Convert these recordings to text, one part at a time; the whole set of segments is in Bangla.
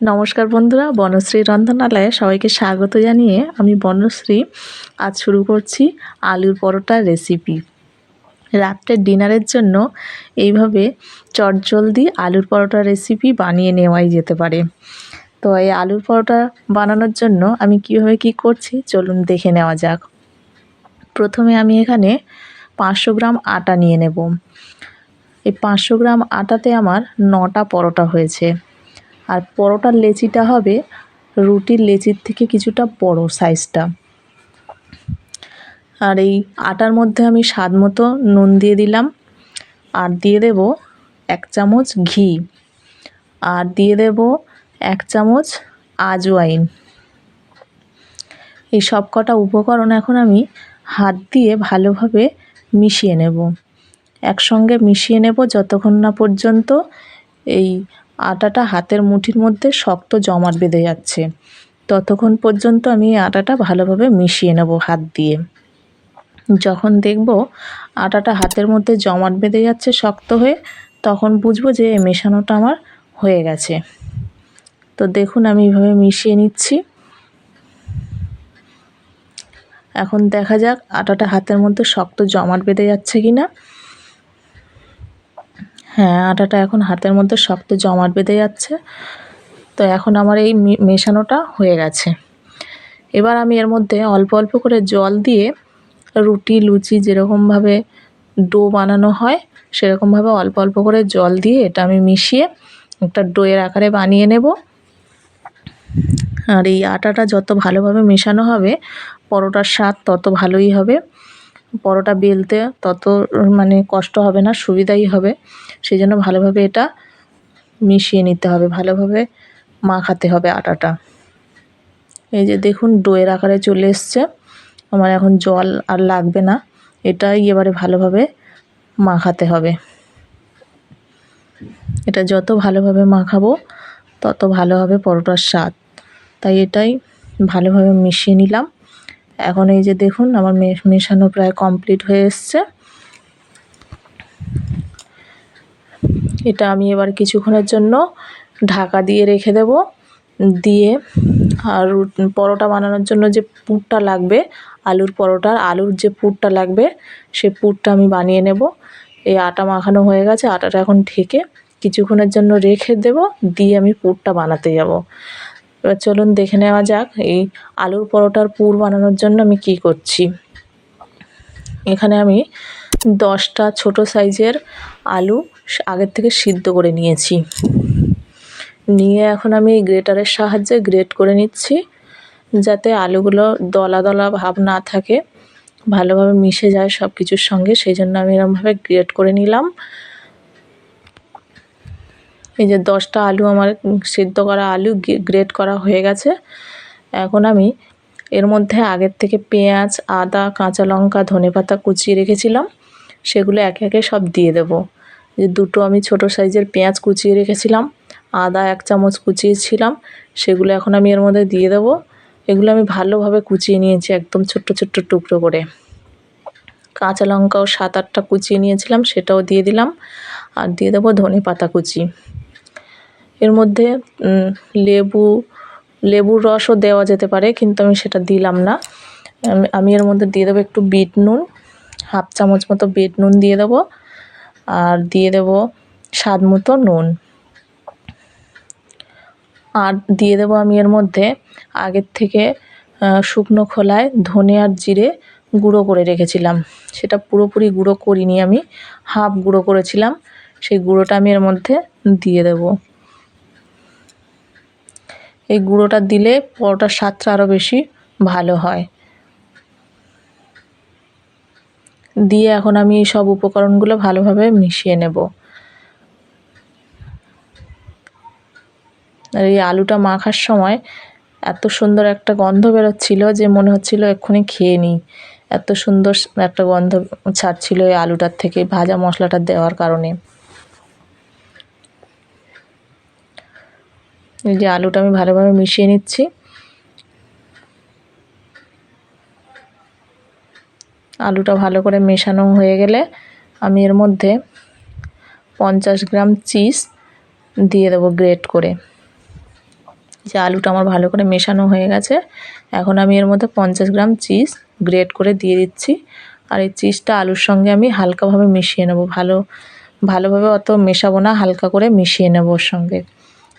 নমস্কার বন্ধুরা, বনশ্রী রন্ধনালয়ে সবাইকে স্বাগত জানিয়ে আমি বনশ্রী। আজ শুরু করছি আলুর পরোটার রেসিপি। রাত্রের ডিনারের জন্য এইভাবে চটজলদি আলুর পরোটা রেসিপি বানিয়ে নেওয়াই যেতে পারে। তো এই আলুর পরোটা বানানোর জন্য আমি কীভাবে কি করছি চলুন দেখে নেওয়া যাক। প্রথমে আমি এখানে পাঁচশো গ্রাম আটা নিয়ে নেব। এই পাঁচশো গ্রাম আটাতে আমার নটা পরোটা হয়েছে। আর পরোটার লেচিটা হবে রুটির লেচির থেকে কিছুটা বড় সাইজটা। আর এই আটার মধ্যে আমি স্বাদ মতো নুন দিয়ে দিলাম। আর দিয়ে দেব এক চামচ ঘি। আর দিয়ে দেব এক চামচ আজওয়াইন এই সব কটা উপকরণ এখন আমি হাত দিয়ে ভালোভাবে মিশিয়ে নেব। একসঙ্গে মিশিয়ে নেব যতক্ষণ না পর্যন্ত এই আটাটা হাতের মুঠির মধ্যে শক্ত জমাট বেঁধে যাচ্ছে। ততক্ষণ পর্যন্ত আমি আটাটা ভালোভাবে মিশিয়ে নেব হাত দিয়ে। যখন দেখব আটাটা হাতের মধ্যে জমাট বেঁধে যাচ্ছে শক্ত হয়ে, তখন বুঝব যে মেশানোটা আমার হয়ে গেছে। তো দেখুন আমি এইভাবে মিশিয়ে নিচ্ছি। এখন দেখা যাক আটাটা হাতের মধ্যে শক্ত জমাট বেঁধে যাচ্ছে কি না হ্যাঁ আটাটা এখন হাতের মধ্যে শক্ত জমাট বেঁধে যাচ্ছে। তো এখন আমার এই মেশানোটা হয়ে গেছে। এবার আমি এর মধ্যে অল্প অল্প করে জল দিয়ে রুটি, লুচি যেরকমভাবে ডো বানানো হয়, সেরকমভাবে অল্প অল্প করে জল দিয়ে এটা আমি মিশিয়ে একটা ডোয়ের আকারে বানিয়ে নেব। আর এই আটাটা যত ভালোভাবে মেশানো হবে, পরোটার স্বাদ তত ভালোই হবে। পরোটা বেলতে তত মানে কষ্ট হবে না, সুবিধাই হবে। সেই জন্য ভালোভাবে এটা মিশিয়ে নিতে হবে। ভালোভাবে মাখাতে হবে আটাটা। এই যে দেখুন, ডোয়ের আকারে চলে এসছে। আমার এখন জল আর লাগবে না। এটাই এবারে ভালোভাবে মাখাতে হবে। এটা যত ভালোভাবে মাখাবো, তত ভালো হবে পরোটার স্বাদ। তাই এটাই ভালোভাবে মিশিয়ে নিলাম। এখন এই যে দেখুন, আমার মেশানো প্রায় কমপ্লিট হয়ে এসছে। এটা আমি এবার কিছুক্ষণের জন্য ঢাকা দিয়ে রেখে দেব। দিয়ে আর পরোটা বানানোর জন্য যে পুরটা লাগবে, আলুর পরোটার আলুর যে পুরটা লাগবে, সে পুরটা আমি বানিয়ে নেব। এই আটা মাখানো হয়ে গেছে, আটাটা এখন ঢেকে কিছুক্ষণের জন্য রেখে দেব। দিয়ে আমি পুরটা বানাতে যাব। এবার চলুন দেখে নেওয়া যাক এই আলুর পরোটার পুর বানানোর জন্য আমি কি করছি। এখানে আমি দশটা ছোট সাইজের আলু আগের থেকে সিদ্ধ করে নিয়েছি। নিয়ে এখন আমি গ্রেটারের সাহায্যে গ্রেট করে নিচ্ছি, যাতে আলুগুলো দলা দলা ভাব না থাকে, ভালোভাবে মিশে যায় সব কিছুর সঙ্গে সেই জন্য আমি এরমভাবে গ্রেট করে নিলাম। এই যে দশটা আলু আমার সিদ্ধ করা আলু গ্রেট করা হয়ে গেছে। এখন আমি এর মধ্যে আগের থেকে পেঁয়াজ, আদা, কাঁচা লঙ্কা ধনে পাতা কুচিয়ে রেখেছিলাম, সেগুলো একে একে সব দিয়ে দেব। যে দুটো আমি ছোট সাইজের পেঁয়াজ কুচিয়ে রেখেছিলাম, আদা এক চামচ কুচিয়েছিলাম, সেগুলো এখন আমি এর মধ্যে দিয়ে দেবো। এগুলো আমি ভালোভাবে কুচিয়ে নিয়েছি, একদম ছোট্ট ছোট্ট টুকরো করে। কাঁচা লঙ্কাও সাত আটটা কুচিয়ে নিয়েছিলাম, সেটাও দিয়ে দিলাম। আর দিয়ে দেবো ধনে পাতা কুচি। এর মধ্যে লেবু, লেবুর রসও দেওয়া যেতে পারে, কিন্তু আমি সেটা দিলাম না। আমি এর মধ্যে দিয়ে দেবো একটু বিট নুন, হাফ চামচ মতো বিট নুন দিয়ে দেবো। আর দিয়ে দেব স্বাদ মতো নুন। আর দিয়ে দেবো আমি এর মধ্যে আগের থেকে শুকনো খোলায় ধনে আর জিরে গুঁড়ো করে রেখেছিলাম। সেটা পুরোপুরি গুঁড়ো করিনি আমি, হাফ গুঁড়ো করেছিলাম। সেই গুঁড়োটা আমি এর মধ্যে দিয়ে দেব। এই গুঁড়োটা দিলে পরোটার স্বাদটা আরও বেশি ভালো হয়। দিয়ে এখন আমি সব উপকরণগুলো ভালোভাবে মিশিয়ে নেব। আর এই আলুটা মাখার সময় এত সুন্দর একটা গন্ধ বেরোচ্ছিল যে মনে হচ্ছিল এক্ষুনি খেয়ে নিই। এত সুন্দর একটা গন্ধ ছাড়ছিল এই আলুটার থেকে ভাজা মশলাটা দেওয়ার কারণে। এই যে আলুটা আমি ভালোভাবে মিশিয়ে নিচ্ছি। আলুটা ভালো করে মেশানো হয়ে গেলে আমি এর মধ্যে পঞ্চাশ গ্রাম চিজ দিয়ে দেবো গ্রেট করে। যে আলুটা আমার ভালো করে মেশানো হয়ে গেছে, এখন আমি এর মধ্যে পঞ্চাশ গ্রাম চিজ গ্রেট করে দিয়ে দিচ্ছি। আর এই চিজটা আলুর সঙ্গে আমি হালকাভাবে মিশিয়ে নেব, ভালো, ভালোভাবে অত মেশাবো না, হালকা করে মিশিয়ে নেব ওর সঙ্গে,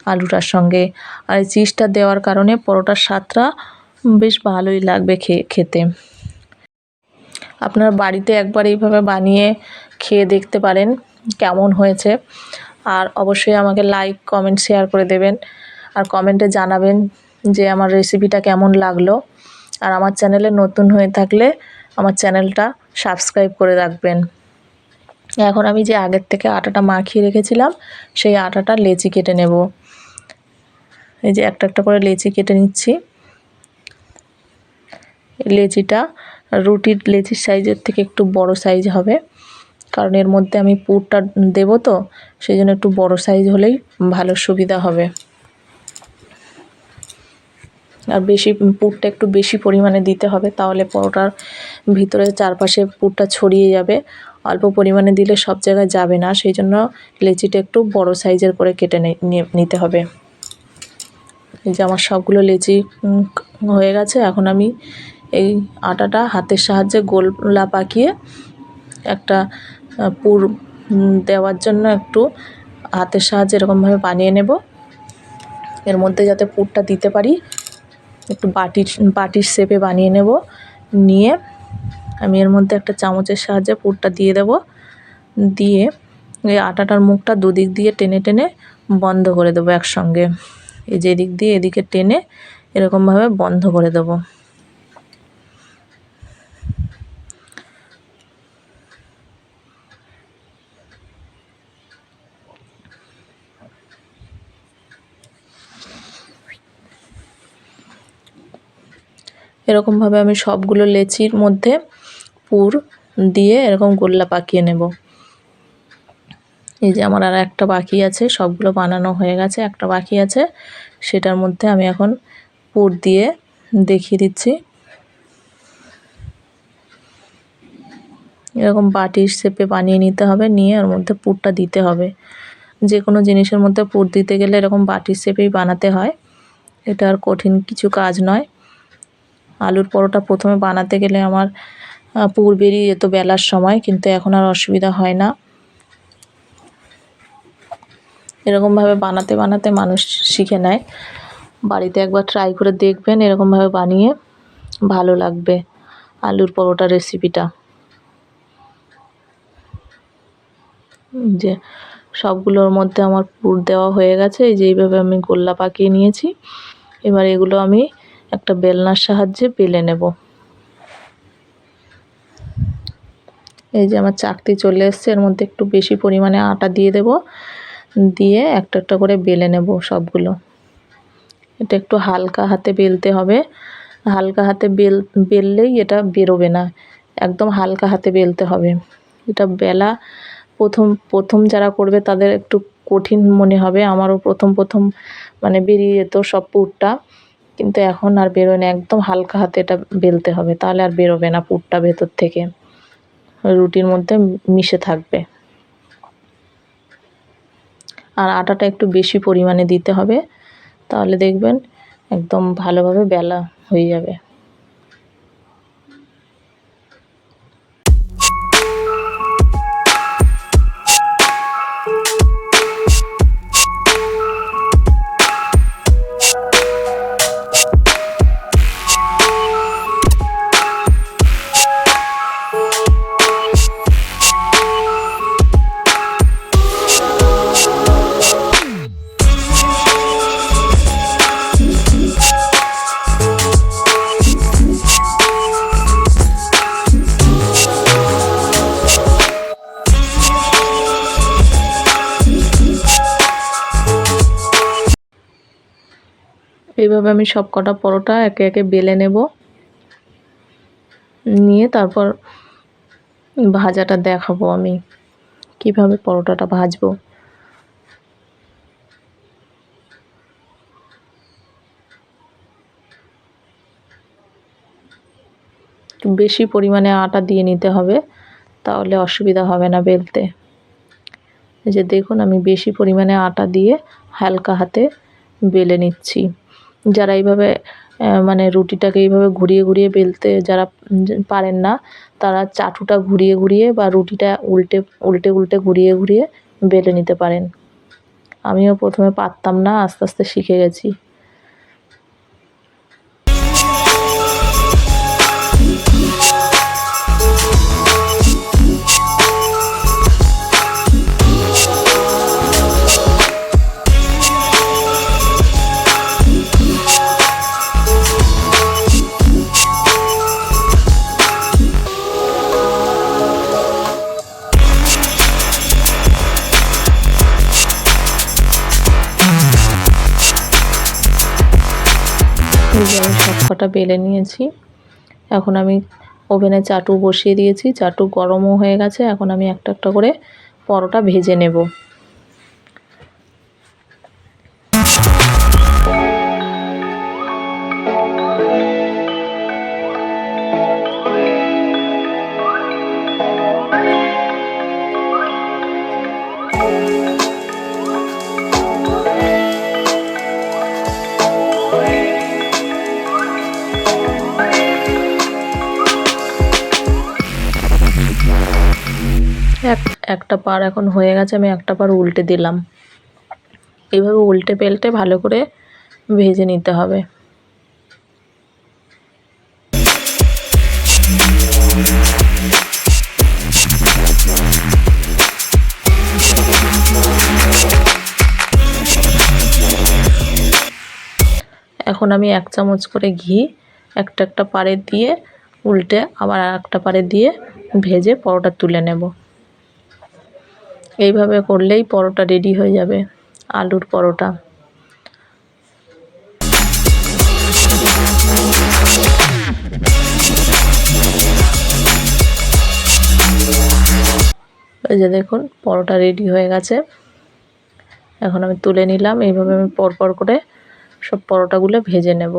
আলুটার সঙ্গে। আর এই চিজটা দেওয়ার কারণে পরোটার স্বাদটা বেশ ভালোই লাগবে খেতে। আপনার বাড়িতে একবার এইভাবে বানিয়ে খেয়ে দেখতে পারেন কেমন হয়েছে। আর অবশ্যই আমাকে লাইক কমেন্ট শেয়ার করে দেবেন। আর কমেন্টে জানাবেন যে আমার রেসিপিটা কেমন লাগল। আর আমার চ্যানেলে নতুন হয়ে থাকলে আমার চ্যানেলটা সাবস্ক্রাইব করে রাখবেন। এখন আমি যে আগের থেকে আটাটা মাখিয়ে রেখেছিলাম, সেই আটাটা লেচি কেটে নেব। এই যে একটা একটা করে লেচি কেটে নিচ্ছি। লেচিটা রুটির লেচির সাইজের থেকে একটু বড় সাইজ হবে। কারণ এর মধ্যে আমি পুরটা দেবো তো সেই জন্য একটু বড় সাইজ হলেই ভালো সুবিধা হবে। আর বেশি, পুরটা একটু বেশি পরিমাণে দিতে হবে, তাহলে পরোটার ভিতরে চারপাশে পুরটা ছড়িয়ে যাবে। অল্প পরিমাণে দিলে সব জায়গায় যাবে না সেই জন্য লেচিটা একটু বড় সাইজের করে কেটে নিতে হবে। এই যে আমার সবগুলো লেচি হয়ে গেছে, এখন আমি এই আটাটা হাতের সাহায্যে গোলা পাকিয়ে একটা পুর দেওয়ার জন্য একটু হাতের সাহায্যে এরকমভাবে বানিয়ে নেব। এর মধ্যে যাতে পুরটা দিতে পারি, একটু বাটির বাটির শেপে বানিয়ে নেব। নিয়ে আমি এর মধ্যে একটা চামচের সাহায্যে পুরটা দিয়ে দেব। দিয়ে এই আটাটার মুখটা দুদিক দিয়ে টেনে টেনে বন্ধ করে দেবো একসঙ্গে। এই যে এদিক দিয়ে এদিকে টেনে এরকমভাবে বন্ধ করে দেবো। এরকমভাবে আমি সবগুলো লেচির মধ্যে পুর দিয়ে এরকম গোল্লা পাকিয়ে নেব। এই যে আমার আর একটা বাকি আছে, সবগুলো বানানো হয়ে গেছে, একটা বাকি আছে, সেটার মধ্যে আমি এখন পুর দিয়ে দেখিয়ে দিচ্ছি। এরকম বাটির শেপে বানিয়ে নিতে হবে, নিয়ে ওর মধ্যে পুরটা দিতে হবে। যে কোনো জিনিসের মধ্যে পুর দিতে গেলে এরকম বাটির শেপেই বানাতে হয়। এটা আর কঠিন কিছু কাজ নয়। আলুর পরোটা প্রথমে বানাতে গেলে আমার পুর বেরিয়ে যেত বেলার সময়, কিন্তু এখন আর অসুবিধা হয় না। এরকমভাবে বানাতে বানাতে মানুষ শিখে নেয়। বাড়িতে একবার ট্রাই করে দেখবেন এরকমভাবে বানিয়ে ভালো লাগবে আলুর পরোটা রেসিপিটা যে সবগুলোর মধ্যে আমার পুর দেওয়া হয়ে গেছে, এই যে এইভাবে আমি গোল্লা পাকিয়ে নিয়েছি। এবার এগুলো আমি একটা বেলনার সাহায্যে বেলে নেব। এই যে আমার চাকতি চলে এসছে, এর মধ্যে একটু বেশি পরিমাণে আটা দিয়ে দেব। দিয়ে একটা একটা করে বেলে নেব সবগুলো। এটা একটু হালকা হাতে বেলতে হবে। হালকা হাতে বেল, বেললেই এটা বেরোবে না। একদম হালকা হাতে বেলতে হবে। এটা বেলা প্রথম প্রথম যারা করবে তাদের একটু কঠিন মনে হবে। আমারও প্রথম প্রথম মানে বেরিয়ে যেত সব পুরটা। কিন্তু এখন আর বেরোয় না, একদম হালকা হাতে এটা বেলতে হবে, তাহলে আর বেরোবে না পুরটা ভেতর থেকে। রুটির মধ্যে মিশে থাকবে। আর আটাটা একটু বেশি পরিমাণে দিতে হবে, তাহলে দেখবেন একদম ভালোভাবে বেলা হয়ে যাবে। এইভাবে আমি সব কটা পরোটা একে একে বেলে নেব। নিয়ে তারপর ভাজাটা দেখাবো আমি, কীভাবে পরোটাটা ভাজবো। বেশি পরিমাণে আটা দিয়ে নিতে হবে, তাহলে অসুবিধা হবে না বেলতে। যে দেখুন আমি বেশি পরিমাণে আটা দিয়ে হালকা হাতে বেলে নিচ্ছি। যারা এইভাবে মানে রুটিটাকে এইভাবে ঘুরিয়ে ঘুরিয়ে বেলতে যারা পারেন না, তারা চাটুটা ঘুরিয়ে ঘুরিয়ে বা রুটিটা উল্টে উল্টে উল্টে ঘুরিয়ে ঘুরিয়ে বেলে নিতে পারেন। আমিও প্রথমে পারতাম না, আস্তে আস্তে শিখে গেছি। কটা বেলে নিয়েছি। এখন আমি ওভেনে চাটু বসিয়ে দিয়েছি। চাটু গরমও হয়ে গেছে। এখন আমি একটা একটা করে পরোটা ভেজে নেব। একটা পার এখন হয়ে গেছে, আমি একটা পার উল্টে দিলাম। এইভাবে উল্টে পেল্টে ভালো করে ভেজে নিতে হবে। এখন আমি এক চামচ করে ঘি, একটা একটা পারে দিয়ে উল্টে আবার একটা পারে দিয়ে ভেজে পরোটা তুলে নেব। এইভাবে করলেই পরোটা রেডি হয়ে যাবে, আলুর পরোটা। এই যে দেখুন, পরোটা রেডি হয়ে গেছে। এখন আমি তুলে নিলাম, এইভাবে আমি পরপর করে সব পরোটাগুলো ভেজে নেব।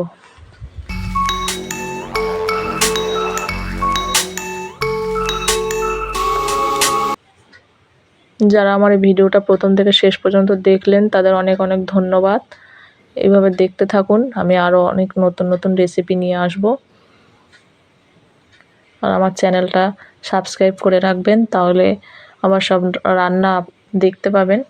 যারা আমার এই ভিডিওটা প্রথম থেকে শেষ পর্যন্ত দেখলেন, তাদের অনেক অনেক ধন্যবাদ। এইভাবে দেখতে থাকুন, আমি আরও অনেক নতুন নতুন রেসিপি নিয়ে আসব। আর আমার চ্যানেলটা সাবস্ক্রাইব করে রাখবেন, তাহলে আমার সব রান্না দেখতে পাবেন।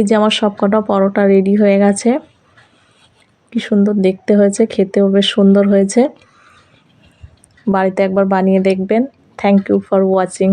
এই যে আমার সবকটা পরোটা রেডি হয়ে গেছে। কি সুন্দর দেখতে হয়েছে, খেতেও বেশ সুন্দর হয়েছে। বাড়িতে একবার বানিয়ে দেখবেন। Thank you for watching